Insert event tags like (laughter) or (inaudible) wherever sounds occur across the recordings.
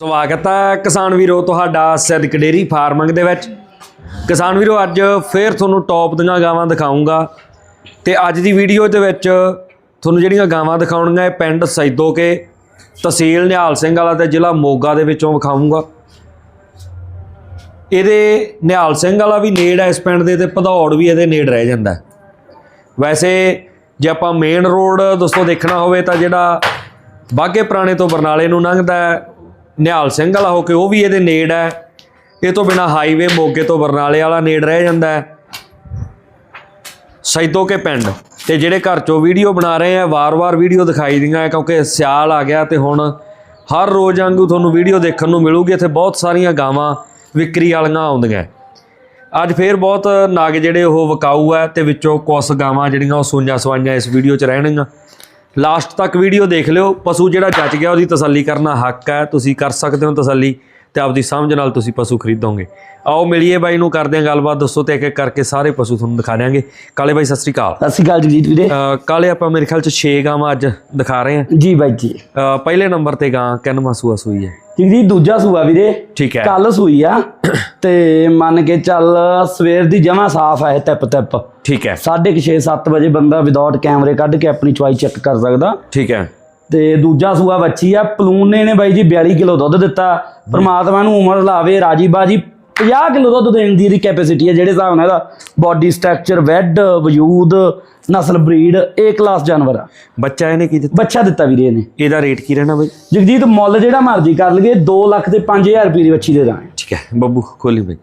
ਸਵਾਗਤ ਹੈ ਕਿਸਾਨ ਵੀਰੋ ਤੁਹਾਡਾ ਸਿੱਧਕ ਡੇਰੀ ਫਾਰਮਿੰਗ ਦੇ ਵਿੱਚ। ਕਿਸਾਨ ਵੀਰੋ ਅੱਜ ਫੇਰ ਤੁਹਾਨੂੰ ਟੌਪ ਦੀਆਂ ਗਾਵਾਂ ਦਿਖਾਉਂਗਾ ਤੇ ਅੱਜ ਦੀ ਵੀਡੀਓ ਦੇ ਵਿੱਚ ਤੁਹਾਨੂੰ ਜਿਹੜੀਆਂ ਗਾਵਾਂ ਦਿਖਾਉਣੀਆਂ ਇਹ ਪਿੰਡ ਸੈਦੋਕੇ ਤਹਿਸੀਲ ਨਿਹਾਲ ਸਿੰਘ ਵਾਲਾ ਤੇ ਜ਼ਿਲ੍ਹਾ ਮੋਗਾ ਦੇ ਵਿੱਚੋਂ ਵਿਖਾਉਂਗਾ ਇਹਦੇ ਨਿਹਾਲ ਸਿੰਘ ਵਾਲਾ ਵੀ ਨੇੜ ਹੈ ਇਸ ਪਿੰਡ ਦੇ ਤੇ ਭਦੌੜ ਵੀ ਇਹਦੇ ਨੇੜ ਰਹਿ ਜਾਂਦਾ ਵੈਸੇ ਜੇ ਆਪਾਂ ਮੇਨ ਰੋਡ ਦੋਸਤੋ ਦੇਖਣਾ ਹੋਵੇ ਤਾਂ ਜਿਹੜਾ ਬਾਗੇ ਪੁਰਾਣੇ ਤੋਂ ਬਰਨਾਲੇ ਨੂੰ ਲੰਘਦਾ ਹੈ, ਨਿਹਾਲ ਸਿੰਘ ਵਾਲਾ ਹੋ ਕੇ ਉਹ ਵੀ ਇਹਦੇ ਨੇੜ ਹੈ। ਇਹ ਤੋਂ ਬਿਨਾ ਹਾਈਵੇ ਮੋਗੇ ਤੋਂ ਬਰਨਾਲੇ ਵਾਲਾ ਨੇੜ ਰਹਿ ਜਾਂਦਾ ਹੈ। ਸੈਦੋ ਕੇ ਪਿੰਡ ਤੇ ਜਿਹੜੇ ਘਰ ਚੋਂ ਵੀਡੀਓ ਬਣਾ ਰਹੇ ਆ, ਵਾਰ-ਵਾਰ ਵੀਡੀਓ ਦਿਖਾਈ ਦੀਆਂ ਹੈ ਕਿਉਂਕਿ ਸਿਆਲ ਆ ਗਿਆ ਤੇ ਹੁਣ ਹਰ ਰੋਜ਼ ਵਾਂਗੂ ਤੁਹਾਨੂੰ ਵੀਡੀਓ ਦੇਖਣ ਨੂੰ ਮਿਲੂਗੀ। ਇੱਥੇ ਬਹੁਤ ਸਾਰੀਆਂ ਗਾਵਾਂ, ਵਿਕਰੀ ਵਾਲੀਆਂ ਆਉਂਦੀਆਂ ਅੱਜ ਫੇਰ ਬਹੁਤ ਨਾਗ ਜਿਹੜੇ ਉਹ ਵਿਕਾਊ ਹੈ ਤੇ ਵਿੱਚੋਂ ਕੁਸ ਗਾਵਾਂ ਜਿਹੜੀਆਂ ਉਹ ਸੂਈਆਂ ਸਵਾਈਆਂ ਇਸ ਵੀਡੀਓ 'ਚ ਰਹਿਣਗੀਆਂ। ਲਾਸਟ ਤੱਕ ਵੀਡੀਓ ਦੇਖ ਲਿਓ ਪਸ਼ੂ ਜਿਹੜਾ ਜੱਜ ਗਿਆ ਉਹਦੀ ਤਸੱਲੀ ਕਰਨਾ ਹੱਕ ਹੈ ਤੁਸੀਂ ਕਰ ਸਕਦੇ ਹੋ ਤਸੱਲੀ ਤੇ ਆਪਦੀ ਸਮਝ ਨਾਲ ਤੁਸੀਂ ਪਸ਼ੂ ਖਰੀਦੋਗੇ। ਆਓ ਮਿਲੀਏ ਬਾਈ ਨੂੰ ਕਰਦੇ ਹਾਂ ਗੱਲਬਾਤ ਦੱਸੋ ਤੇ ਇੱਕ ਇੱਕ ਕਰਕੇ ਸਾਰੇ ਪਸ਼ੂ ਤੁਹਾਨੂੰ ਦਿਖਾ ਦਿਆਂਗੇ। ਕਾਲੇ ਬਾਈ ਸਤਿ ਸ੍ਰੀ ਅਕਾਲ। ਸਤਿ ਸ਼੍ਰੀ ਅਕਾਲ ਜਗਜੀਤ ਵੀਰੇ। ਕਾਲੇ ਆਪਾਂ ਮੇਰੇ ਖਿਆਲ ਚ 6 ਗਾਵਾਂ ਅੱਜ ਦਿਖਾ ਰਹੇ ਹਾਂ। ਜੀ ਬਾਈ ਜੀ। ਪਹਿਲੇ ਨੰਬਰ ਤੇ ਗਾਂ ਕਿੰਨਵਾਂ ਸੂਆ ਸੂਈ ਹੈ? ਜਗਜੀਤ ਦੂਜਾ ਸੂਆ ਵੀਰੇ। ਠੀਕ ਹੈ। ਕੱਲ ਸੂਈ ਆ। (coughs) ਤੇ ਮੰਨ ਕੇ ਚੱਲ ਸਵੇਰ ਦੀ ਜਮਾ ਸਾਫ਼ ਹੈ ਟਿਪ ਟਿਪ ਠੀਕ ਹੈ। 6:30 7 ਵਜੇ ਬੰਦਾ ਵਿਦਆਊਟ ਕੈਮਰੇ ਕੱਢ ਕੇ ਆਪਣੀ ਚੁਆਈ ਚੈੱਕ ਕਰ ਸਕਦਾ। ਠੀਕ ਹੈ। ਤੇ ਦੂਜਾ ਸੂਆ ਬੱਚੀ ਆ। ਪਲੂਨ ਨੇ ਨੇ ਬਾਈ ਜੀ 42 ਕਿਲੋ ਦੁੱਧ ਦਿੱਤਾ। ਪ੍ਰਮਾਤਮਾ ਨੂੰ ਉਮਰ ਲਾਵੇ ਰਾਜੀ ਬਾਜੀ 50 ਕਿਲੋ ਦੁੱਧ ਦੇਣ ਦੀ ਇਹਦੀ ਕੈਪੈਸਿਟੀ ਹੈ ਜਿਹੜੇ ਹਿਸਾਬ ਨਾਲ ਇਹਦਾ ਬਾਡੀ ਸਟਰਕਚਰ ਵੈਡ ਵਜੂਦ ਨਸਲ ਬਰੀਡ ਏ ਕਲਾਸ ਜਾਨਵਰ ਆ। ਬੱਚਾ ਇਹਨੇ ਕੀ ਦਿੱਤਾ? ਬੱਚਾ ਦਿੱਤਾ ਵੀਰੇ ਇਹਨੇ। ਇਹਦਾ ਰੇਟ ਕੀ ਰਹਿਣਾ ਬਾਈ? ਜਗਜੀਤ ਮੁੱਲ ਜਿਹੜਾ ਮਰਜ਼ੀ ਕਰ ਲਈਏ 2 ਲੱਖ ਤੇ 5000 ਰੁਪਏ ਦੀ ਬੱਚੀ ਦੇ ਦਾਂਗੇ। ਠੀਕ ਹੈ ਬੱਬੂ ਖੋਲੀ ਬਾਈ।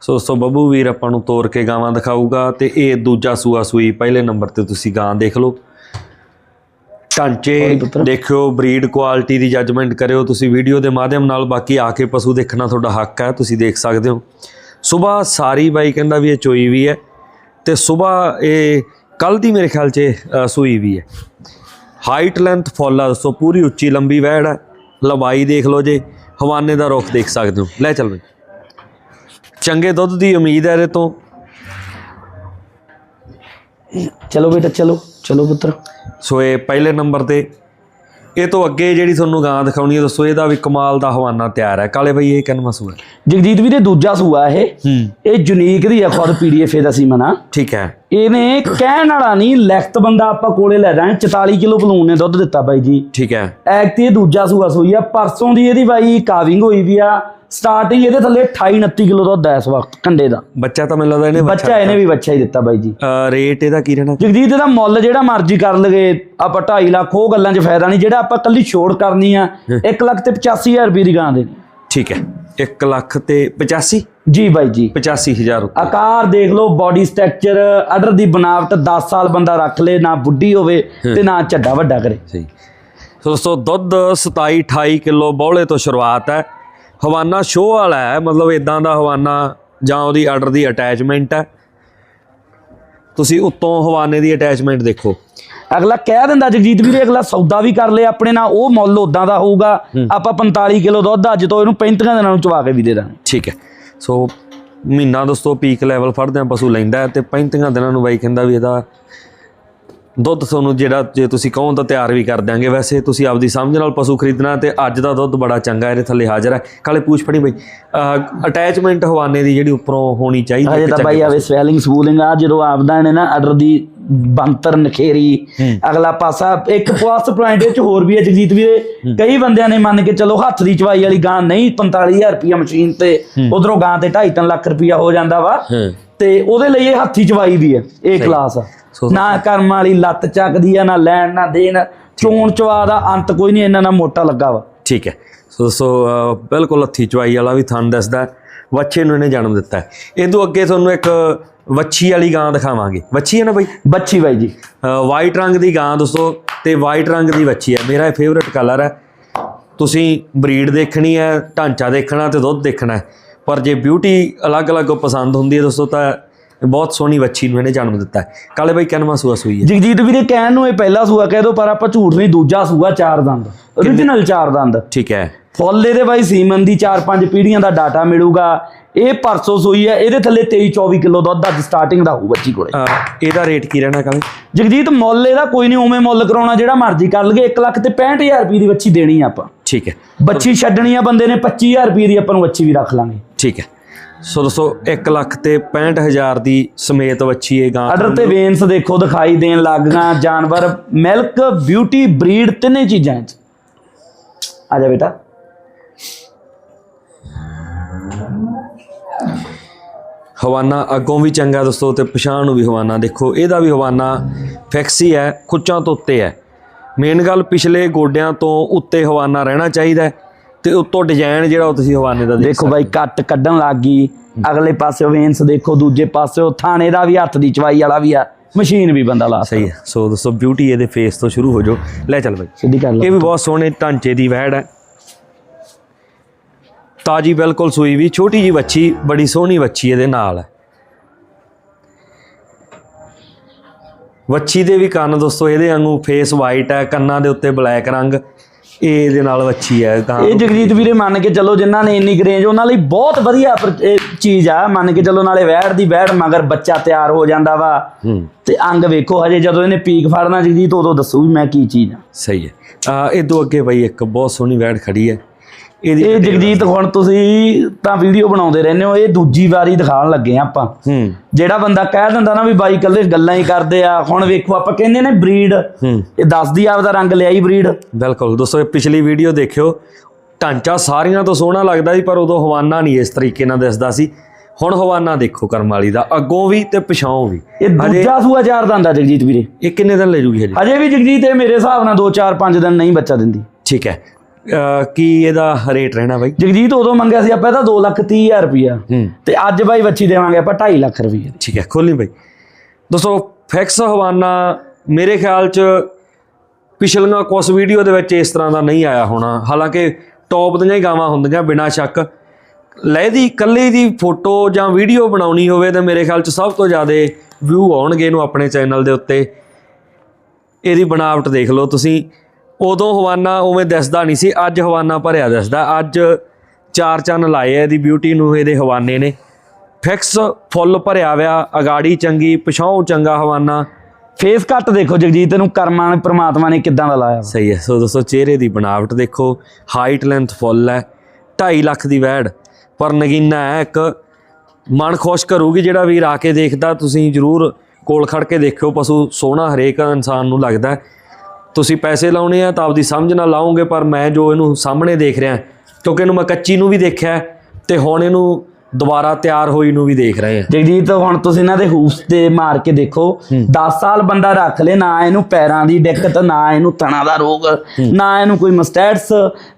ਸੋ ਸੋ ਬੱਬੂ ਵੀਰ ਆਪਾਂ ਨੂੰ ਤੋਰ ਕੇ ਗਾਵਾਂ ਦਿਖਾਊਗਾ ਤੇ ਇਹ ਦੂਜਾ ਸੂਆ ਸੂਈ ਪਹਿਲੇ ਨੰਬਰ ਤੇ ਤੁਸੀਂ ਗਾਂ ਦੇਖ ਲਓ। ਢਾਂਚੇ। ਦੇਖਿਓ ਬਰੀਡ ਕੁਆਲਿਟੀ ਦੀ ਜੱਜਮੈਂਟ ਕਰਿਓ। ਤੁਸੀਂ ਵੀਡੀਓ ਦੇ ਮਾਧਿਅਮ ਨਾਲ ਬਾਕੀ ਆ ਕੇ ਪਸ਼ੂ ਦੇਖਣਾ ਤੁਹਾਡਾ ਹੱਕ ਹੈ ਤੁਸੀਂ ਦੇਖ ਸਕਦੇ ਹੋ। ਸਵੇਰ ਸਾਰੀ ਬਾਈ ਕਹਿੰਦਾ ਵੀ ਇਹ ਚੋਈ ਵੀ ਹੈ ਤੇ ਸਵੇਰ ਇਹ ਕੱਲ ਦੀ ਮੇਰੇ ਖਿਆਲ 'ਚ ਸੂਈ ਵੀ ਹੈ। ਹਾਈਟ ਲੈਂਥ ਫੁੱਲ ਆ ਦੋਸਤੋ ਪੂਰੀ ਉੱਚੀ ਲੰਬੀ ਵੈੜ ਹੈ। ਲੰਬਾਈ ਦੇਖ ਲਓ ਜੇ ਹਵਾਨੇ ਦਾ ਰੁੱਖ ਦੇਖ ਸਕਦੇ ਹੋ। ਲੈ ਚੱਲ ਬਈ। ਚੰਗੇ ਦੁੱਧ ਦੀ ਉਮੀਦ ਹੈ ਇਹਦੇ ਤੋਂ। ਚਲੋ ਬੇਟਾ ਚਲੋ ਚਲੋ ਪੁੱਤਰ। ਸੋ ਇਹ ਪਹਿਲੇ ਨੰਬਰ ਤੇ ਇਹ ਤੋਂ ਅੱਗੇ ਜਿਹੜੀ ਤੁਹਾਨੂੰ ਗਾਂ ਦਿਖਾਉਣੀ ਹੈ ਦੱਸੋ ਇਹਦਾ ਵੀ ਕਮਾਲ ਦਾ ਹਵਾਨਾ ਤਿਆਰ ਹੈ। ਕਾਲੇ ਬਈ ਇਹ ਕਿੰਨਵਾਂ ਸੂਆ ਹੈ? ਜਗਜੀਤ ਵੀਰੇ ਦੂਜਾ ਸੂਆ ਇਹ। ਹੂੰ। ਇਹ ਯੂਨੀਕ ਦੀ ਆ ਖੁਦ ਪੀਡੀਐਫ ਦਾ ਸੀ ਮਨਾ ਠੀਕ ਹੈ। ਇਹਨੇ ਕਹਿਣ ਵਾਲਾ ਨਹੀਂ ਲਿਖਤ ਬੰਦਾ ਆਪਾਂ ਕੋਲੇ ਲੈ ਜਾਏ 44 ਕਿਲੋ ਬਲੂਨ ਨੇ ਦੁੱਧ ਦਿੱਤਾ ਬਾਈ ਜੀ। ਠੀਕ ਹੈ। ਐਕ ਤੇ ਇਹ ਦੂਜਾ ਸੂਆ ਸੂਈ ਆ ਪਰਸੋਂ ਦੀ ਇਹਦੀ ਬਾਈ ਕਾਵਿੰਗ ਹੋਈ ਵੀ ਆ ਸਟਾਰਟਿੰਗ ਇਹਦੇ ਥੱਲੇ 28 29 ਕਿਲੋ ਦੁੱਧ ਹੈ ਇਸ ਵਕਤ ਕੰਡੇ ਦਾ। ਬੱਚਾ ਤਾਂ ਮੈਨੂੰ ਲੱਗਦਾ ਇਹਨੇ ਬੱਚਾ ਇਹਨੇ ਵੀ ਬੱਚਾ ਹੀ ਦਿੱਤਾ ਬਾਈ ਜੀ। ਅ, ਰੇਟ ਇਹਦਾ ਕੀ ਰਹਿਣਾ? ਜਗਜੀਤ ਇਹਦਾ ਮੁੱਲ ਜਿਹੜਾ ਮਰਜ਼ੀ ਕਰ ਲਗੇ ਆਪਾਂ 2.5 ਲੱਖ ਉਹ ਗੱਲਾਂ 'ਚ ਫਾਇਦਾ ਨਹੀਂ ਜਿਹੜਾ ਆਪਾਂ ਕੱਲੀ ਛੋੜ ਕਰਨੀ ਆ 1 ਲੱਖ ਤੇ 85000 ਰੁਪਏ ਦੀ ਗਾਂ ਦੇਣੀ। ਠੀਕ ਹੈ। 1 ਲੱਖ ਤੇ 85 ਜੀ ਬਾਈ ਜੀ। 85000 ਰੁਪਏ ਆਕਾਰ ਦੇਖ ਲਓ ਬਾਡੀ ਸਟਰਕਚਰ ਆਰਡਰ ਦੀ ਬਨਾਵਟ 10 ਸਾਲ ਬੰਦਾ ਰੱਖ ਲੇ ਨਾ ਬੁੱਢੀ ਹੋਵੇ ਤੇ ਨਾ ਝੱਡਾ ਵੱਡਾ ਕਰੇ। ਸਹੀ। ਸੋ ਦੋਸਤੋ ਦੁੱਧ 27 28 ਕਿਲੋ ਬੌਲੇ ਤੋਂ ਸ਼ੁਰੂਆਤ ਹੈ। ਹਵਾਨਾ ਸ਼ੋਅ ਵਾਲਾ ਹੈ ਮਤਲਬ ਇਦਾਂ ਦਾ ਹਵਾਨਾ ਜਾਂ ਉਹਦੀ ਆਰਡਰ ਦੀ ਅਟੈਚਮੈਂਟ ਹੈ। ਤੁਸੀਂ ਉੱਤੋਂ ਹਵਾਨੇ ਦੀ ਅਟੈਚਮੈਂਟ ਦੇਖੋ। ਅਗਲਾ ਕਹਿ ਦਿੰਦਾ ਜਗਜੀਤ ਵੀਰੇ ਅਗਲਾ ਸੌਦਾ ਵੀ ਕਰ ਲੇ ਆਪਣੇ ਨਾਲ ਉਹ ਮੁੱਲ ਉਦਾਂ ਦਾ ਹੋਊਗਾ। ਆਪਾਂ 45 ਕਿਲੋ ਦੁੱਧ ਅੱਜ ਤੋਂ ਇਹਨੂੰ 35 ਦਿਨਾਂ ਨੂੰ ਚਵਾ ਕੇ ਵੀ ਦੇ ਦਾਂਗੇ। ਠੀਕ ਹੈ। ਸੋ ਮਹੀਨਾ ਦੋਸਤੋ ਪੀਕ ਲੈਵਲ ਫੜਦੇ ਆ ਪਸ਼ੂ ਲੈਂਦਾ ਤੇ 35 ਦਿਨਾਂ ਨੂੰ ਬਾਈ ਕਹਿੰਦਾ ਵੀ ਇਹਦਾ ਦੁੱਧ ਤੁਹਾਨੂੰ ਜਿਹੜਾ ਜੇ ਤੁਸੀਂ ਕਹੋ ਤਾਂ ਤਿਆਰ ਵੀ ਕਰ ਦਿਆਂਗੇ। ਵੈਸੇ ਤੁਸੀਂ ਆਪਦੀ ਸਮਝ ਨਾਲ ਪਸ਼ੂ ਖਰੀਦਣਾ ਤੇ ਅੱਜ ਦਾ ਦੁੱਧ ਬੜਾ ਚੰਗਾ ਇਹਦੇ ਥੱਲੇ ਹਾਜ਼ਰ ਹੈ। ਕਾਲੇ ਪੂਛ ਫੜੀ ਬਈ। ਅਟੈਚਮੈਂਟ ਹਵਾਨੇ ਦੀ ਜਿਹੜੀ ਉੱਪਰੋਂ ਹੋਣੀ ਚਾਹੀਦੀ ਹੈ ਤਾਂ ਬਾਈ ਆਵੇ ਸਵੈਲਿੰਗ ਸਵੂਲਿੰਗ ਆ ਜਦੋਂ ਆਪਦਾ ਨੇ ਨਾ ਆਰਡਰ ਦੀ ਬੰਤਰ ਨਖੇਰੀ ਅਗਲਾ ਪਾਸਾ ਇੱਕ ਪਲੱਸ ਪੁਆਇੰਟ ਵਿੱਚ ਹੋਰ ਵੀ ਹੈ ਜਗਜੀਤ ਵੀਰੇ। ਕਈ ਬੰਦਿਆਂ ਨੇ ਮੰਨ ਕੇ ਚਲੋ ਹੱਥ ਦੀ ਚਵਾਈ ਵਾਲੀ ਗਾਂ ਨਹੀਂ 45000 ਰੁਪਿਆ ਮਸ਼ੀਨ ਤੇ ਉਧਰੋਂ ਗਾਂ ਤੇ 2.5 ਲੱਖ ਰੁਪਿਆ ਹੋ ਜਾਂਦਾ ਵਾ। ਤੇ ਉਹਦੇ ਲਈ ਇਹ ਹੱਥੀ ਚਵਾਈ ਦੀ ਹੈ ਇਹ ਕਲਾਸ ਆ। ਨਾ ਕਰਮ ਵਾਲੀ ਲੱਤ ਚੱਕਦੀ ਆ ਨਾ ਲੈਣ ਨਾ ਦੇਣ। ਚੋਣ ਚਵਾ ਦਾ ਅੰਤ ਕੋਈ ਨਹੀਂ ਇਹਨਾਂ ਨਾਲ ਮੋਟਾ ਲੱਗਾ ਵਾ। ਠੀਕ ਹੈ। ਸੋ ਸੋ ਬਿਲਕੁਲ ਹੱਥੀ ਚਵਾਈ ਵਾਲਾ ਵੀ ਥਣ ਦੱਸਦਾ। ਵੱਛੇ ਨੂੰ ਇਹਨੇ ਜਨਮ ਦਿੱਤਾ ਹੈ। ਇਹ ਤੋਂ ਅੱਗੇ ਤੁਹਾਨੂੰ ਇੱਕ ਵੱਛੀ ਵਾਲੀ ਗਾਂ ਦਿਖਾਵਾਂਗੇ। ਵੱਛੀ ਹੈ ਨਾ ਬਈ? ਬੱਚੀ ਬਾਈ ਜੀ। ਵਾਈਟ ਰੰਗ ਦੀ ਗਾਂ ਦੋਸਤੋ ਤੇ ਵਾਈਟ ਰੰਗ ਦੀ ਵੱਛੀ ਹੈ। ਮੇਰਾ ਇਹ ਫੇਵਰਿਟ ਕਲਰ ਹੈ। ਤੁਸੀਂ ਬਰੀਡ ਦੇਖਣੀ ਹੈ ਢਾਂਚਾ ਦੇਖਣਾ ਤੇ ਦੁੱਧ ਦੇਖਣਾ ਹੈ। ਪਰ ਜੇ ਬਿਊਟੀ ਅਲੱਗ-ਅਲੱਗ ਪਸੰਦ ਹੁੰਦੀ ਹੈ ਦੋਸਤੋ ਤਾਂ ਬਹੁਤ ਸੋਹਣੀ ਵੱਛੀ ਨੂੰ ਇਹਨੇ ਜਨਮ ਦਿੱਤਾ ਹੈ। ਕਾਲੇ ਬਾਈ ਕਿੰਨਵਾਂ ਸੂਆ ਸੂਈ ਹੈ? ਜਗਜੀਤ ਵੀਰੇ ਕਹਿਣ ਨੂੰ ਇਹ ਪਹਿਲਾ ਸੂਆ ਕਹਿ ਦੋ ਪਰ ਆਪਾਂ ਝੂਠ ਨਹੀਂ ਦੂਜਾ ਸੂਆ ਚਾਰ ਦੰਦ। origignal ਚਾਰ ਦੰਦ। ਠੀਕ ਹੈ। ਫੁੱਲ ਇਹਦੇ ਬਾਈ ਸੀਮਨ ਦੀ 4-5 ਪੀੜ੍ਹੀਆਂ ਦਾ ਡਾਟਾ ਮਿਲੂਗਾ। ਇਹ ਪਰਸੋਂ ਸੂਈ ਹੈ ਇਹਦੇ ਥੱਲੇ 23-24 ਕਿਲੋ ਦੁੱਧ ਅੱਜ ਸਟਾਰਟਿੰਗ ਦਾ ਹੋਊ ਬੱਚੀ ਕੋਲੇ। ਅਹ, ਇਹਦਾ ਰੇਟ ਕੀ ਰਹਿਣਾ ਕਾਲੇ? ਜਗਜੀਤ ਮੁੱਲ ਇਹਦਾ ਕੋਈ ਨਹੀਂ ਉਵੇਂ ਮੁੱਲ ਕਰਾਉਣਾ ਜਿਹੜਾ ਮਰਜ਼ੀ ਕਰ ਲਗੇ 1 ਲੱਖ ਤੇ 65000 ਰੁਪਏ ਦੀ ਬੱਚੀ ਦੇਣੀ ਆ ਆਪਾਂ। ਠੀਕ ਹੈ। ਬੱਚੀ ਛੱਡਣੀ ਆ ਬੰਦੇ ਨੇ 25000 ਰੁਪਏ ਦੀ ਆਪਾਂ ਨੂੰ ਬੱਚੀ ਵੀ ਰੱਖ ਲਾਂਗੇ। ਠੀਕ ਹੈ। ਸੋ ਦੋਸਤੋ 1 ਲੱਖ ਤੇ 65000 ਦੀ ਸਮੇਤ ਵੱਛੀ ਇਹ ਗਾਂ ਆਰਡਰ ਤੇ ਵੇਨਸ ਦੇਖੋ ਦਿਖਾਈ ਦੇਣ ਲੱਗ ਗਾਂ ਜਾਨਵਰ। ਮਿਲਕ ਬਿਊਟੀ ਬਰੀਡ ਤਿੰਨੇ ਚੀਜ਼ਾਂ ਚ ਆ ਜਾ ਬੇਟਾ। ਹਵਾਨਾ ਅੱਗੋਂ ਵੀ ਚੰਗਾ ਦੋਸਤੋ ਤੇ ਪਛਾਣ ਨੂੰ ਵੀ ਹਵਾਨਾ। ਦੇਖੋ ਇਹਦਾ ਵੀ ਹਵਾਨਾ ਫਿਕਸ ਹੀ ਹੈ ਖੁੱਚਾਂ ਤੋਂ ਉੱਤੇ ਹੈ। ਮੇਨ ਗੱਲ ਪਿਛਲੇ ਗੋਡਿਆਂ ਤੋਂ ਉੱਤੇ ਹਵਾਨਾ ਰਹਿਣਾ ਚਾਹੀਦਾ ਹੈ। ਤੇ ਉੱਤੋਂ ਡਿਜ਼ਾਈਨ ਜਿਹੜਾ ਉਹ ਤੁਸੀਂ ਹਵਾਨੇ ਦਾ ਦੇਖ ਬਾਈ ਕੱਟ ਕੱਢਣ ਲੱਗ ਗਈ। ਅਗਲੇ ਪਾਸੇ ਵੇਨਸ ਦੇਖੋ ਦੂਜੇ ਪਾਸੇ ਥਾਣੇ ਦਾ ਵੀ ਹੱਥ ਦੀ ਚਵਾਈ ਵਾਲਾ ਵੀ ਆ। ਮਸ਼ੀਨ ਵੀ ਬੰਦਾ ਲਾ ਸਹੀ ਹੈ। ਸੋ ਦੋਸਤੋ ਬਿਊਟੀ ਇਹਦੇ ਫੇਸ ਤੋਂ ਸ਼ੁਰੂ ਹੋ ਜਾਓ। ਲੈ ਚੱਲ ਬਾਈ। ਸਿੱਧੀ ਕਰ ਲਓ ਇਹ ਵੀ ਬਹੁਤ ਸੋਹਣੇ ਢਾਂਚੇ ਦੀ ਵਹਿੜ ਹੈ। ਤਾਜੀ ਬਿਲਕੁਲ ਸੂਈ ਵੀ ਛੋਟੀ ਜੀ ਵੱਛੀ ਬੜੀ ਸੋਹਣੀ ਵੱਛੀ ਇਹਦੇ ਨਾਲ ਹੈ। ਵੱਛੀ ਦੇ ਵੀ ਕੰਨ ਦੋਸਤੋ ਇਹਦੇ ਵਾਂਗੂ ਫੇਸ ਵਾਈਟ ਹੈ ਕੰਨਾਂ ਦੇ ਉੱਤੇ ਬਲੈਕ ਰੰਗ। ਇਹ ਇਹਦੇ ਨਾਲ ਵੱਛੀ ਹੈ ਤਾਂ ਇਹ ਜਗਜੀਤ ਵੀਰੇ ਮੰਨ ਕੇ ਚੱਲੋ ਜਿਨ੍ਹਾਂ ਨੇ ਇੰਨੀ ਗਰੇਂਜ ਉਹਨਾਂ ਲਈ ਬਹੁਤ ਵਧੀਆ ਪਰ- ਇਹ ਚੀਜ਼ ਆ। ਮੰਨ ਕੇ ਚੱਲੋ ਨਾਲੇ ਵਹਿੜ ਦੀ ਵਹਿੜ ਮਗਰ ਬੱਚਾ ਤਿਆਰ ਹੋ ਜਾਂਦਾ ਵਾ। ਹੂੰ। ਤੇ ਅੰਗ ਵੇਖੋ ਹਜੇ ਜਦੋਂ ਇਹਨੇ ਪੀਕ ਫੜਨਾ ਜਗਜੀਤ ਉਦੋਂ ਦੱਸੂ ਵੀ ਮੈਂ ਕੀ ਚੀਜ਼ ਆ। ਸਹੀ ਹੈ। ਆ ਇਹ ਤੋਂ ਅੱਗੇ ਬਈ ਇੱਕ ਬਹੁਤ ਸੋਹਣੀ ਵੈੜ ਖੜੀ ਹੈ। ਇਹਦੀ ਇਹ ਜਗਜੀਤ ਹੁਣ ਤੁਸੀਂ ਤਾਂ ਵੀਡੀਓ ਬਣਾਉਂਦੇ ਰਹਿੰਦੇ ਹੋ ਇਹ ਦੂਜੀ ਵਾਰੀ ਦਿਖਾਉਣ ਲੱਗੇ ਆ ਆਪਾਂ। ਹੂੰ। ਜਿਹੜਾ ਬੰਦਾ ਕਹਿ ਦਿੰਦਾ ਨਾ ਵੀ ਬਾਈ ਕੱਲੇ ਗੱਲਾਂ ਹੀ ਕਰਦੇ ਆ ਹੁਣ ਵੇਖੋ ਆਪਾਂ ਕਹਿੰਦੇ ਨੇ ਬਰੀਡ ਹੂੰ। ਇਹ ਦੱਸਦੀ ਆਪਦਾ ਰੰਗ ਲਿਆਈ ਬਰੀਡ ਬਿਲਕੁਲ। ਦੋਸਤੋ ਇਹ ਪਿਛਲੀ ਵੀਡੀਓ ਦੇਖਿਓ। ਢਾਂਚਾ ਸਾਰੀਆਂ ਤੋਂ ਸੋਹਣਾ ਲੱਗਦਾ ਸੀ ਪਰ ਉਦੋਂ ਹਵਾਨਾ ਨਹੀਂ ਇਸ ਤਰੀਕੇ ਨਾਲ ਦਿਸਦਾ ਸੀ। ਹੁਣ ਹਵਾਨਾ ਦੇਖੋ ਕਰਮ ਵਾਲੀ ਦਾ। ਅੱਗੋਂ ਵੀ ਤੇ ਪਿਛਾਓਂ ਵੀ। ਇਹ ਦੂਜਾ ਸੂਆ ਚਾਰ ਦੰਦਾ ਜਗਜੀਤ ਵੀਰੇ। ਇਹ ਕਿੰਨੇ ਦਿਨ ਲੈ ਜੂਗੀ ਹਜੇ? ਹਜੇ ਵੀ ਜਗਜੀਤ ਇਹ ਮੇਰੇ ਹਿਸਾਬ ਨਾਲ 2 4 5 ਦਿਨ ਨਹੀਂ ਬੱਚਾ ਦਿੰਦੀ। ਠੀਕ ਹੈ। ਕੀ ਇਹਦਾ ਰੇਟ ਰਹਿਣਾ ਬਾਈ? ਜਗਜੀਤ ਉਦੋਂ ਮੰਗਿਆ ਸੀ ਆਪਾਂ ਇਹਦਾ 2 ਲੱਖ 30 ਹਜ਼ਾਰ ਰੁਪਇਆ। ਹੂੰ। ਤੇ ਅੱਜ ਬਾਈ ਬੱਚੀ ਦੇਵਾਂਗੇ ਆਪਾਂ 2.5 ਲੱਖ ਰੁਪਏ ਠੀਕ ਹੈ ਖੋਲੀ ਬਾਈ। ਦੋਸਤੋ ਫਿਕਸ ਹਵਾਨਾ ਮੇਰੇ ਖਿਆਲ ਚ ਪਿਛਲੀਆਂ ਕੁਝ ਵੀਡੀਓ ਦੇ ਵਿੱਚ ਇਸ ਤਰ੍ਹਾਂ ਦਾ ਨਹੀਂ ਆਇਆ ਹੋਣਾ। ਹਾਲਾਂਕਿ ਟੌਪ ਦੀਆਂ ਹੀ ਗਾਵਾਂ ਹੁੰਦੀਆਂ ਬਿਨਾਂ ਸ਼ੱਕ। ਲਹਿਦੀ ਕੱਲੇ ਦੀ ਫੋਟੋ ਜਾਂ ਵੀਡੀਓ ਬਣਾਉਣੀ ਹੋਵੇ ਤਾਂ ਮੇਰੇ ਖਿਆਲ ਚ ਸਭ ਤੋਂ ਜ਼ਿਆਦਾ ਵਿਊ ਆਉਣਗੇ ਇਹਨੂੰ ਆਪਣੇ ਚੈਨਲ ਦੇ ਉੱਤੇ। ਇਹਦੀ ਬਣਾਵਟ ਦੇਖ ਲਓ ਤੁਸੀਂ। ਉਦੋਂ ਹਵਾਨਾ ਉਵੇਂ ਦਿਸਦਾ ਨਹੀਂ ਸੀ, ਅੱਜ ਹਵਾਨਾ ਭਰਿਆ ਦਿਸਦਾ। ਅੱਜ ਚਾਰ ਚੰਨ ਲਾਏ ਆ, ਇਹਦੀ ਬਿਊਟੀ ਨੂੰ ਇਹਦੇ ਹਵਾਨੇ ਨੇ। ਫਿਕਸ ਫੁੱਲ ਭਰਿਆ ਹੋਇਆ, ਅਗਾੜੀ ਚੰਗੀ ਪਿਛਾਉ ਚੰਗਾ ਹਵਾਨਾ। ਫੇਸ ਕੱਟ ਦੇਖੋ ਜਗਜੀਤ ਨੂੰ ਕਰਮਾਂ ਨੇ ਪ੍ਰਮਾਤਮਾ ਨੇ ਕਿੱਦਾਂ ਦਾ ਲਾਇਆ। ਸਹੀ ਹੈ, ਸੋ ਦੋਸਤੋ ਚਿਹਰੇ ਦੀ ਬਣਾਵਟ ਦੇਖੋ ਹਾਈਟ ਲੈਂਥ ਫੁੱਲ ਹੈ 2.5 ਲੱਖ ਦੀ ਵੈੜ। ਪਰ ਨਗੀਨਾ ਹੈ, ਇੱਕ ਮਨ ਖੁਸ਼ ਕਰੂਗੀ ਜਿਹੜਾ ਵੀਰ ਆ ਕੇ ਦੇਖਦਾ, ਤੁਸੀਂ ਜਰੂਰ ਕੋਲ ਖੜ ਕੇ ਦੇਖਿਓ, ਪਸ਼ੂ ਸੋਹਣਾ ਹਰੇਕ ਇਨਸਾਨ ਨੂੰ ਲੱਗਦਾ ਤੁਸੀਂ ਪੈਸੇ ਲਾਉਣੇ ਆ ਤਾਂ ਆਪਦੀ ਸਮਝ ਨਾਲ ਲਾਓਗੇ, ਪਰ ਮੈਂ ਜੋ ਇਹਨੂੰ ਸਾਹਮਣੇ ਦੇਖ ਰਿਹਾ, ਕਿਉਂਕਿ ਇਹਨੂੰ ਮੈਂ ਕੱਚੀ ਨੂੰ ਵੀ ਦੇਖਿਆ ਹੈ ਤੇ ਹੁਣ ਇਹਨੂੰ ਦੁਬਾਰਾ ਤਿਆਰ ਹੋਈ ਨੂੰ ਵੀ ਦੇਖ ਰਹੇ ਆ। ਜਗਜੀਤ ਹੁਣ ਤੁਸੀਂ ਇਹਨਾਂ ਦੇ ਹੂਫ ਤੇ ਮਾਰ ਕੇ ਦੇਖੋ। 10 ਸਾਲ ਬੰਦਾ ਰੱਖ ਲੇ ਨਾ ਇਹਨੂੰ ਪੈਰਾਂ ਦੀ ਦਿੱਕਤ ਨਾ ਇਹਨੂੰ ਤਣਾ ਦਾ ਰੋਗ ਨਾ ਇਹਨੂੰ ਕੋਈ ਮਸਟੈਟਸ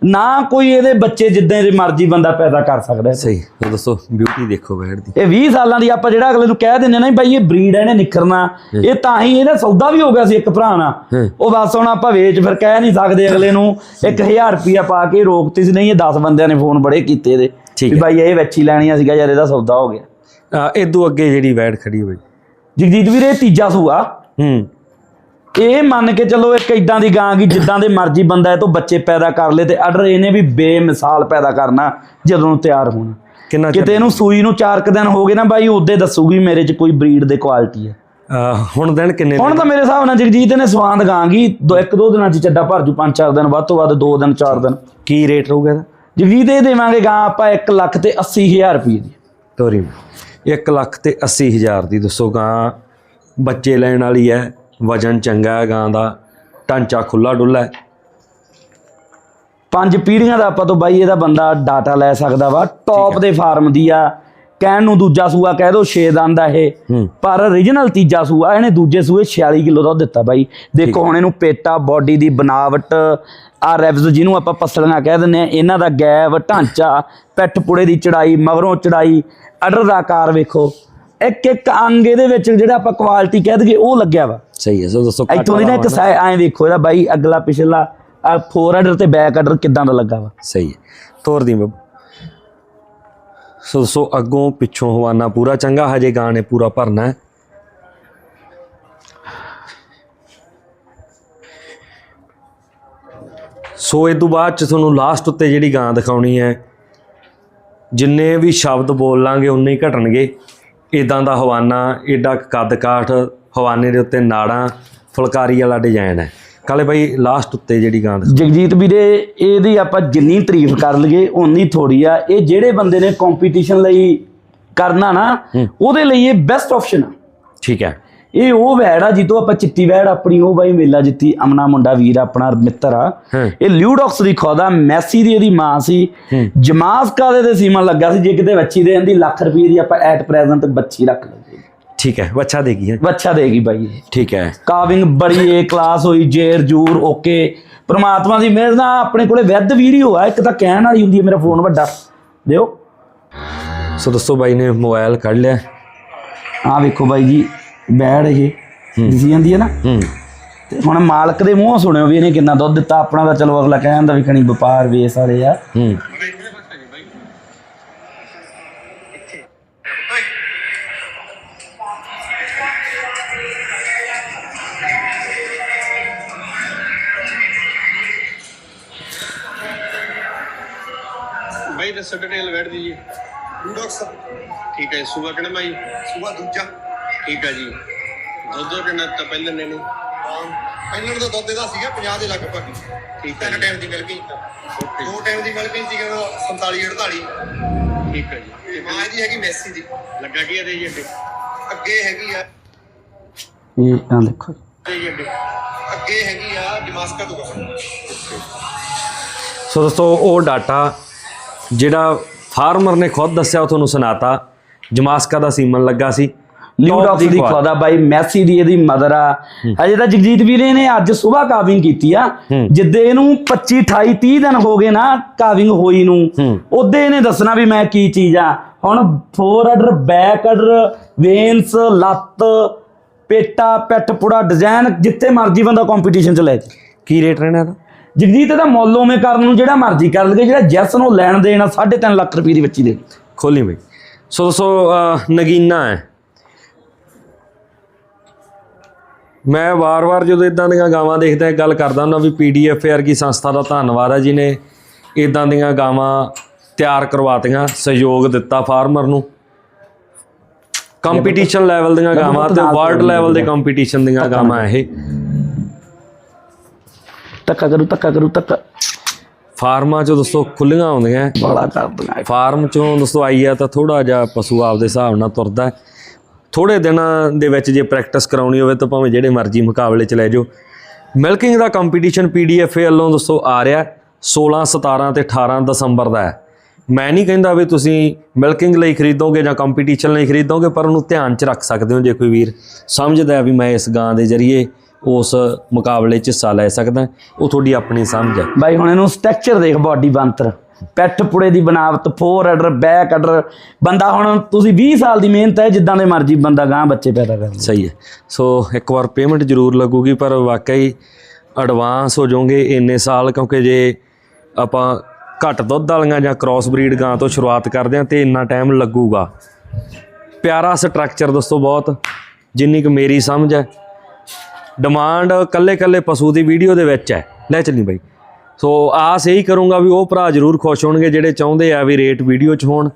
ਨਾ ਕੋਈ ਇਹਦੇ ਬੱਚੇ ਜਿੱਦਾਂ ਦੇ ਮਰਜ਼ੀ ਬੰਦਾ ਪੈਦਾ ਕਰ ਸਕਦਾ। ਸਹੀ ਤੇ ਦੋਸਤੋ ਬਿਊਟੀ ਦੇਖੋ ਵੈੜ ਦੀ। ਇਹ 20 ਸਾਲਾਂ ਦੀ ਆਪਾਂ ਜਿਹੜਾ ਅਗਲੇ ਨੂੰ ਕਹਿ ਦਿੰਦੇ ਨਾ ਬਾਈ ਇਹ ਬਰੀਡ ਹੈ ਇਹਨੇ ਨਿਖਰਨਾ। ਇਹ ਤਾਂ ਹੀ ਇਹਦਾ ਸੌਦਾ ਵੀ ਹੋ ਗਿਆ ਸੀ ਇੱਕ ਭਰਾ ਨਾਲ। ਉਹ ਬਸ ਹੁਣ ਆਪਾਂ ਵੇਚ ਫਿਰ ਕਹਿ ਨਹੀਂ ਸਕਦੇ ਅਗਲੇ ਨੂੰ। 1000 ਰੁਪਿਆ ਪਾ ਕੇ ਰੋਕਤੀ ਸੀ ਨਹੀਂ ਇਹ 10 ਬੰਦਿਆਂ ਨੇ ਫੋਨ ਬੜੇ ਕੀਤੇ ਠੀਕ ਵੀ। ਬਾਈ ਇਹ ਵੱਛੀ ਲੈਣੀ ਆ ਸੀਗਾ ਯਾਰ ਇਹਦਾ ਸੌਦਾ ਹੋ ਗਿਆ। ਆ ਇਦੋਂ ਅੱਗੇ ਜਿਹੜੀ ਵੈੜ ਖੜੀ ਹੋਈ। ਜਗਜੀਤ ਵੀਰੇ ਇਹ ਤੀਜਾ ਸੂਆ। ਹੂੰ। ਇਹ ਮੰਨ ਕੇ ਚੱਲੋ ਇੱਕ ਇਦਾਂ ਦੀ ਗਾਂ ਕੀ ਜਿੱਦਾਂ ਦੇ ਮਰਜ਼ੀ ਬੰਦਾ ਇਹ ਤੋਂ ਬੱਚੇ ਪੈਦਾ ਕਰ ਲੇ ਤੇ ਆਰਡਰ ਇਹਨੇ ਵੀ ਬੇਮਿਸਾਲ ਪੈਦਾ ਕਰਨਾ ਜਦੋਂ ਤਿਆਰ ਹੋਣਾ। ਕਿੰਨਾ ਚਿਰ- ਕਿਤੇ ਇਹਨੂੰ ਸੂਈ ਨੂੰ 4 ਕੁ ਦਿਨ ਹੋ ਗਏ ਨਾ ਬਾਈ ਉਹਦੇ ਦੱਸੂਗੀ ਮੇਰੇ 'ਚ ਕੋਈ ਬਰੀਡ ਦੇ ਕੁਆਲਿਟੀ ਹੈ। ਹੁਣ ਦਿਨ ਕਿੰਨੇ ਹੁਣ ਤਾਂ ਮੇਰੇ ਹਿਸਾਬ ਨਾਲ ਜਗਜੀਤ ਨੇ ਸਵਾਂਦ ਗਾਂਗੀ ਇੱਕ ਦੋ ਦਿਨਾਂ 'ਚ ਚੱਡਾ ਭਰ ਜੂ ਪੰਜ ਚਾਰ ਦਿਨ ਵੱਧ ਤੋਂ ਵੱਧ ਦੋ ਦਿਨ ਚਾਰ ਦਿਨ। ਕੀ ਰੇਟ ਰਹੂਗਾ ਇਹਦਾ? ਜਗਜੀਤ ਇਹ ਦੇਵਾਂਗੇ ਗਾਂ ਆਪਾਂ 1 ਲੱਖ ਤੇ 80000 ਰੁਪਏ ਦੀ। ਤੋਰੀ 1 ਲੱਖ ਤੇ 80 ਹਜ਼ਾਰ ਦੀ। ਦੱਸੋ ਗਾਂ ਬੱਚੇ ਲੈਣ ਵਾਲੀ ਹੈ ਵਜਨ ਚੰਗਾ ਹੈ ਗਾਂ ਦਾ ਢਾਂਚਾ ਖੁੱਲਾ ਡੁੱਲਾ ਹੈ ਪੰਜ ਪੀੜ੍ਹੀਆਂ ਦਾ ਆਪਾਂ ਤੋਂ ਬਾਈ ਇਹਦਾ ਬੰਦਾ ਡਾਟਾ ਲੈ ਸਕਦਾ ਵਾ। ਟੌਪ ਦੇ ਫਾਰਮ ਦੀ ਆ ਕਹਿਣ ਨੂੰ ਦੂਜਾ ਸੂਆ ਕਹਿ ਦੋ 6 ਦੰਦ ਆ ਇਹ। ਪਰ origignal ਤੀਜਾ ਸੂਆ ਇਹਨੇ ਦੂਜੇ ਸੂਏ 46 ਕਿਲੋ ਦਾ ਦਿੱਤਾ ਬਾਈ। ਦੇਖੋ ਹੁਣ ਇਹਨੂੰ ਪੇਟਾ ਬਾਡੀ ਦੀ ਬਣਾਵਟ ਆ ਰੈਵਜ਼ ਜਿਹਨੂੰ ਆਪਾਂ ਪਸਲੀਆਂ ਕਹਿ ਦਿੰਦੇ ਆ ਇਹਨਾਂ ਦਾ ਗੈਬ ਢਾਂਚਾ ਪਿੱਠ ਪੁੜੇ ਦੀ ਚੜਾਈ ਮਗਰੋਂ ਚੜਾਈ ਅਡਰ ਦਾ ਆਕਾਰ ਵੇਖੋ। ਇੱਕ ਇੱਕ ਅੰਗ ਇਹਦੇ ਵਿੱਚ ਜਿਹੜਾ ਆਪਾਂ ਕੁਆਲਿਟੀ ਕਹਿ ਦਈਏ ਉਹ ਲੱਗਿਆ ਵਾ। ਸਹੀ ਹੈ ਸੋ ਦੱਸੋ ਇੱਥੋਂ ਦੀ ਨਾ ਇੱਕ ਐਂ ਵੇਖੋ ਇਹਦਾ ਬਾਈ ਅਗਲਾ ਪਿਛਲਾ ਆ ਫੋਰ ਆਰਡਰ ਤੇ ਬੈਕ ਆਰਡਰ ਕਿਦਾਂ ਦਾ ਲੱਗਾ ਵਾ। ਸਹੀ ਹੈ। ਤੋਰ ਦੀ ਬੱਬ ਸੋ ਦੱਸੋ ਅੱਗੋਂ ਪਿੱਛੋਂ ਹਵਾਨਾ ਪੂਰਾ ਚੰਗਾ, ਹਜੇ ਗਾਂ ਨੇ ਪੂਰਾ ਭਰਨਾ ਹੈ। ਸੋ ਇਹ ਤੋਂ ਬਾਅਦ ਚ ਤੁਹਾਨੂੰ ਲਾਸਟ ਉੱਤੇ ਜਿਹੜੀ ਗਾਂ ਦਿਖਾਉਣੀ ਹੈ, ਜਿੰਨੇ ਵੀ ਸ਼ਬਦ ਬੋਲ ਲਾਂਗੇ ਉਨੇ ਹੀ ਘਟਣਗੇ। ਇਦਾਂ ਦਾ ਹਵਾਨਾ, ਏਡਾ ਕੁ ਕੱਦ ਕਾਠ ਹਵਾਨੇ ਦੇ ਉੱਤੇ ਨਾੜਾਂ, ਫੁਲਕਾਰੀ ਵਾਲਾ ਡਿਜ਼ਾਈਨ ਹੈ। ਕਾਲੇ ਬਾਈ ਲਾਸਟ ਉੱਤੇ ਜਿਹੜੀ ਗਾਂ। ਜਗਜੀਤ ਵੀਰੇ ਇਹਦੀ ਆਪਾਂ ਜਿੰਨੀ ਤਾਰੀਫ ਕਰ ਲਈਏ ਓਨੀ ਥੋੜੀ ਆ। ਇਹ ਜਿਹੜੇ ਬੰਦੇ ਨੇ ਕੰਪੀਟੀਸ਼ਨ ਲਈ ਕਰਨਾ ਨਾ ਉਹਦੇ ਲਈ ਇਹ ਬੈਸਟ ਆਪਸ਼ਨ ਆ। ਠੀਕ ਹੈ। ਇਹ ਉਹ ਵੈੜ ਆ ਜਿੱਦੋਂ ਆਪਾਂ ਚਿੱਟੀ ਵੈੜ ਆਪਣੀ ਉਹ ਬਾਈ ਮੇਲਾ ਜਿੱਤੀ ਅਮਨਾ ਮੁੰਡਾ ਵੀਰ ਆਪਣਾ ਮਿੱਤਰ ਆ। ਇਹ ਲਿਊਡੌਕਸ ਦੀ ਖੋਦਾ ਮੈਸੀ ਦੀ ਇਹਦੀ ਮਾਂ ਸੀ। ਜਮਾਸਕਾ ਦੇ ਤੇ ਸੀਮਨ ਲੱਗਾ ਸੀ? ਜੇ ਕਿਤੇ ਬੱਚੀ ਦੇ ਜਾਂਦੀ ਲੱਖ ਰੁਪਏ ਦੀ ਆਪਾਂ ਐਟ ਪ੍ਰੈਜ਼ੈਂਟ ਬੱਚੀ ਰੱਖ ਲਈਏ। ਠੀਕ ਹੈ ਬੱਚਾ ਦੇਗੀ ਹੈ। ਬੱਚਾ ਦੇਗੀ ਬਾਈ ਇਹ। ਠੀਕ ਹੈ। ਕਾਵਿੰਗ ਬੜੀ ਏ ਕਲਾਸ ਹੋਈ ਜੇਰ ਜੂਰ ਓਕੇ। ਪ੍ਰਮਾਤਮਾ ਦੀ ਮਿਹਰ ਨਾਲ ਆਪਣੇ ਕੋਲੇ ਵੈਦ ਵੀਡੀਓ ਆ ਇੱਕ ਤਾਂ ਕਹਿਣ ਵਾਲੀ ਹੁੰਦੀ ਹੈ ਮੇਰਾ ਫੋਨ ਵੱਡਾ। ਦਿਓ। ਸੋ ਦੋਸਤੋ ਬਾਈ ਨੇ ਮੋਬਾਈਲ ਕੱਢ ਲਿਆ। ਆਹ ਵੇਖੋ ਬਾਈ ਜੀ ਬੈੜ ਇਹ ਦਿਸੀ ਜਾਂਦੀ ਹੈ ਨਾ? ਤੇ ਹੁਣ ਮਾਲਕ ਦੇ ਮੂੰਹੋਂ ਸੁਣਿਓ ਵੀ ਇਹਨੇ ਕਿੰਨਾ ਦੁੱਧ ਦਿੱਤਾ ਆਪਣਾ ਤਾਂ ਚਲੋ ਅਗਲਾ ਕਹਿ ਜਾਂਦਾ ਵੀ ਕਣੀ ਵਪਾਰ ਵੇ ਸਾਰੇ ਆ। ਹੂੰ। ਤੇ ਸੂਆ ਕਿਹੜਾ ਮਾਈ? ਸੂਆ ਦੂਜਾ। ਠੀਕ ਆ ਜੀ। ਦੁੱਧ ਕਿੰਨਾ ਤਾਂ ਪਹਿਲਾਂ ਨੇ? ਨੂੰ ਪਹਿਲਾਂ ਦਾ ਦੁੱਧ ਇਹਦਾ ਸੀਗਾ 50 ਦੇ ਲਗਭਗ। ਠੀਕ ਹੈ ਤਿੰਨ ਟਾਈਮ ਦੀ ਮਿਲ ਗਈ ਦੋ ਟਾਈਮ ਦੀ ਮਿਲ ਗਈ ਸੀਗਾ 47 48 ਠੀਕ ਹੈ ਜੀ। ਮਾਂ ਦੀ ਹੈਗੀ ਮੈਸੀ ਦੀ। ਲੱਗਾ ਕੀ ਇਹਦੇ ਜੀ ਅੱਗੇ? ਅੱਗੇ ਹੈਗੀ ਆ ਇਹ ਆ ਦੇਖੋ ਅੱਗੇ। ਹੈਗੀ ਆ ਦਿਮਾਸਕਾ ਤੋਂ ਸੋ ਦੋਸਤੋ ਉਹ ਡਾਟਾ ਜਿਹੜਾ ਫਾਰਮਰ ਨੇ ਖੁਦ ਦੱਸਿਆ ਤੁਹਾਨੂੰ ਸੁਣਾਤਾ। ਜਮਾਸਕਾ ਦਾ ਸੀਮਨ ਲੱਗਾ ਸੀ। ਲਿਊਡੌਕਸ ਦੀ। ਖੋਦਾ ਬਾਈ ਮੈਸੀ ਦੀ ਇਹਦੀ ਮਦਰ ਆ। ਅਜੇ ਤਾਂ ਜਗਜੀਤ ਵੀਰੇ ਨੇ ਅੱਜ ਸਵੇਰ ਕਾਵਿੰਗ ਕੀਤੀ ਆ। ਜਿੱਦੇ ਇਹਨੂੰ 25 28 30 ਦਿਨ ਹੋ ਗਏ ਨਾ ਕਾਵਿੰਗ ਹੋਈ ਨੂੰ। ਉਹਦੇ ਇਹਨੇ ਦੱਸਣਾ ਵੀ ਮੈਂ ਕੀ ਚੀਜ਼ ਆ। ਹੁਣ fore order back order veins ਲੱਤ ਪੇਟਾ ਪਿੱਠ ਪੁੜਾ ਡਿਜ਼ਾਈਨ ਜਿੱਥੇ ਮਰਜ਼ੀ ਬੰਦਾ ਕੰਪੀਟੀਸ਼ਨ ਚ ਲੈ ਜੇ। ਕੀ ਰੇਟ ਰਹਿਣਾ ਇਹਦਾ? ਜਗਜੀਤ ਇਹਦਾ ਮੁੱਲ ਉਵੇਂ ਕਰਨ ਨੂੰ ਜਿਹੜਾ ਮਰਜ਼ੀ ਕਰ ਲਗੇ ਜਿਹੜਾ ਜੈਸ ਨੂੰ ਲੈਣ ਦੇਣਾ 3.5 ਲੱਖ ਰੁਪਏ ਦੀ ਬੱਚੀ ਦੇ। ਖੋਲੀ ਬਈ। ਸੋ ਦੋਸਤੋ ਨਗੀਨਾ ਹੈ। ਮੈਂ ਵਾਰ-ਵਾਰ ਜਦੋਂ ਇਦਾਂ ਦੀਆਂ ਗਾਵਾਂ ਦੇਖਦਾ ਗੱਲ ਕਰਦਾ ਹੁੰਦਾ ਵੀ ਪੀਡੀਐਫ ਵਰਗੀ ਸੰਸਥਾ ਦਾ ਧੰਨਵਾਦ ਹੈ ਜਿਨੇ ਇਦਾਂ ਦੀਆਂ ਗਾਵਾਂ ਤਿਆਰ ਕਰਵਾਤੀਆਂ ਸਹਿਯੋਗ ਦਿੱਤਾ ਫਾਰਮਰ ਨੂੰ। ਕੰਪੀਟੀਸ਼ਨ ਲੈਵਲ ਦੀਆਂ ਗਾਵਾਂ ਤੇ ਵਰਲਡ ਲੈਵਲ ਦੇ ਕੰਪੀਟੀਸ਼ਨ ਦੀਆਂ ਗਾਵਾਂ ਇਹ। ਧੱਕਾ ਕਰੂ ਧੱਕਾ ਕਰੂ ਧੱਕਾ। ਫਾਰਮਾਂ 'ਚ ਦੋਸਤੋ ਖੁੱਲੀਆਂ ਆਉਂਦੀਆਂ ਬੜਾ ਕਰਦੀਆਂ। ਫਾਰਮ ਚੋਂ ਦੋਸਤੋ ਆਈ ਆ ਤਾਂ ਥੋੜਾ ਜਿਹਾ ਪਸ਼ੂ ਆਪਦੇ ਹਿਸਾਬ ਨਾਲ ਤੁਰਦਾ ਥੋੜੇ ਦਿਨਾਂ ਦੇ ਵਿੱਚ ਜੇ ਪ੍ਰੈਕਟਿਸ ਕਰਾਉਣੀ ਹੋਵੇ ਤਾਂ ਭਾਵੇਂ ਜਿਹੜੇ ਮਰਜ਼ੀ ਮੁਕਾਬਲੇ 'ਚ ਲੈ ਜਾਓ। ਮਿਲਕਿੰਗ ਦਾ ਕੰਪੀਟੀਸ਼ਨ ਪੀਡੀਐਫ ਵੱਲੋਂ ਦੋਸਤੋ ਆ ਰਿਹਾ 16 17 ਤੇ 18 ਦਸੰਬਰ ਦਾ ਹੈ। ਮੈਂ ਨਹੀਂ ਕਹਿੰਦਾ ਵੀ ਤੁਸੀਂ ਮਿਲਕਿੰਗ ਲਈ ਖਰੀਦੋਗੇ ਜਾਂ ਕੰਪੀਟੀਸ਼ਨ ਲਈ ਖਰੀਦੋਗੇ ਪਰ ਉਹਨੂੰ ਧਿਆਨ 'ਚ ਰੱਖ ਸਕਦੇ ਹੋ ਜੇ ਕੋਈ ਵੀਰ। ਸਮਝਦਾ ਵੀ ਮੈਂ ਇਸ ਗਾਂ ਦੇ ਜ਼ਰੀਏ ਉਸ ਮੁਕਾਬਲੇ 'ਚ ਹਿੱਸਾ ਲੈ ਸਕਦਾ ਉਹ ਤੁਹਾਡੀ ਆਪਣੀ ਸਮਝ ਹੈ। ਬਾਈ ਹੁਣ ਇਹਨੂੰ ਸਟਰਕਚਰ ਦੇਖ ਬਾਡੀ ਬੰਤਰ ਪੈਠ ਪੁੜੇ ਦੀ ਬਣਾਵਟ ਫੋਰ ਆਰਡਰ ਬੈਕ ਆਰਡਰ ਬੰਦਾ ਹੁਣ ਤੁਸੀਂ 20 ਸਾਲ ਦੀ ਮਿਹਨਤ ਹੈ ਜਿੱਦਾਂ ਦੇ ਮਰਜ਼ੀ ਬੰਦਾ ਗਾਂ ਬੱਚੇ ਪੈਦਾ ਕਰ ਸਹੀ ਹੈ। ਸੋ ਇੱਕ ਵਾਰ ਪੇਮੈਂਟ ਜ਼ਰੂਰ ਲੱਗੂਗੀ ਪਰ ਵਾਕਈ ਐਡਵਾਂਸ ਹੋ ਜਾਓਗੇ ਇੰਨੇ ਸਾਲ ਕਿਉਂਕਿ ਜੇ ਆਪਾਂ ਘੱਟ ਦੁੱਧ ਵਾਲੀਆਂ ਜਾਂ ਕ੍ਰਾਸ ਬਰੀਡ ਗਾਂ ਤੋਂ ਸ਼ੁਰੂਆਤ ਕਰਦੇ ਹਾਂ ਤੇ ਇੰਨਾ ਟਾਈਮ ਲੱਗੂਗਾ। ਪਿਆਰਾ ਸਟਰਕਚਰ ਦੋਸਤੋ ਬਹੁਤ ਜਿੰਨੀ ਕੁ ਮੇਰੀ ਸਮਝ ਹੈ। ਡਿਮਾਂਡ ਕੱਲੇ ਕੱਲੇ ਪਸ਼ੂ ਦੀ ਵੀਡੀਓ ਦੇ ਵਿੱਚ ਹੈ। ਲੈ ਚੱਲੀ ਬਾਈ। ਸੋ ਆਸ ਇਹੀ ਕਰੂੰਗਾ ਵੀ ਉਹ ਭਰਾ ਜ਼ਰੂਰ ਖੁਸ਼ ਹੋਣਗੇ ਜਿਹੜੇ ਚਾਹੁੰਦੇ ਆ ਵੀ ਰੇਟ ਵੀਡੀਓ 'ਚ ਹੋਣ।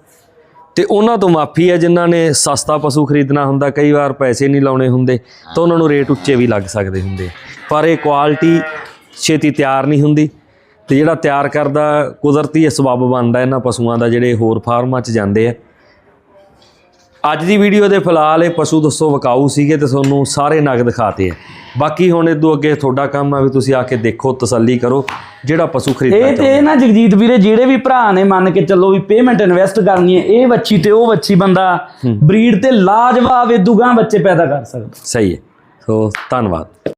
ਤੇ ਉਹਨਾਂ ਤੋਂ ਮਾਫੀ ਹੈ ਜਿਨ੍ਹਾਂ ਨੇ ਸਸਤਾ ਪਸ਼ੂ ਖਰੀਦਣਾ ਹੁੰਦਾ, ਕਈ ਵਾਰ ਪੈਸੇ ਨਹੀਂ ਲਾਉਣੇ ਹੁੰਦੇ, ਤਾਂ ਉਹਨਾਂ ਨੂੰ ਰੇਟ ਉੱਚੇ ਵੀ ਲੱਗ ਸਕਦੇ ਹੁੰਦੇ ਪਰ ਇਹ ਕੁਆਲਿਟੀ ਛੇਤੀ ਤਿਆਰ ਨਹੀਂ ਹੁੰਦੀ ਤੇ ਜਿਹੜਾ ਤਿਆਰ ਕਰਦਾ ਕੁਦਰਤੀ ਇਹ ਸਬੱਬ ਬਣਦਾ ਇਹਨਾਂ ਪਸ਼ੂਆਂ ਦਾ, ਜਿਹੜੇ ਹੋਰ ਫਾਰਮਾਂ 'ਚ ਜਾਂਦੇ ਆ। ਅੱਜ ਦੀ ਵੀਡੀਓ ਦੇ ਫਿਲਹਾਲ ਇਹ ਪਸ਼ੂ ਦੱਸੋ ਵਿਕਾਊ ਸੀਗੇ ਤੇ ਤੁਹਾਨੂੰ ਸਾਰੇ ਨਗ ਦਿਖਾਤੇ ਆ। ਬਾਕੀ ਹੁਣ ਇਦੋਂ ਅੱਗੇ ਤੁਹਾਡਾ ਕੰਮ ਆ ਵੀ ਤੁਸੀਂ ਆ ਕੇ ਦੇਖੋ ਤਸੱਲੀ ਕਰੋ ਜਿਹੜਾ ਪਸ਼ੂ ਖਰੀਦਣਾ ਇਹ ਤੇ ਨਾ ਜਗਜੀਤ ਵੀਰੇ ਜਿਹੜੇ ਵੀ ਭਰਾ ਨੇ ਮੰਨ ਕੇ ਚੱਲੋ ਵੀ ਪੇਮੈਂਟ ਇਨਵੈਸਟ ਕਰਨੀ ਹੈ ਇਹ ਬੱਚੀ ਤੇ ਉਹ ਬੱਚੀ ਬੰਦਾ ਬਰੀਡ ਤੇ ਲਾਜਵਾਬ ਇਦੂ ਗਾਂ ਬੱਚੇ ਪੈਦਾ ਕਰ ਸਕਦਾ। ਸਹੀ ਹੈ। ਸੋ ਧੰਨਵਾਦ।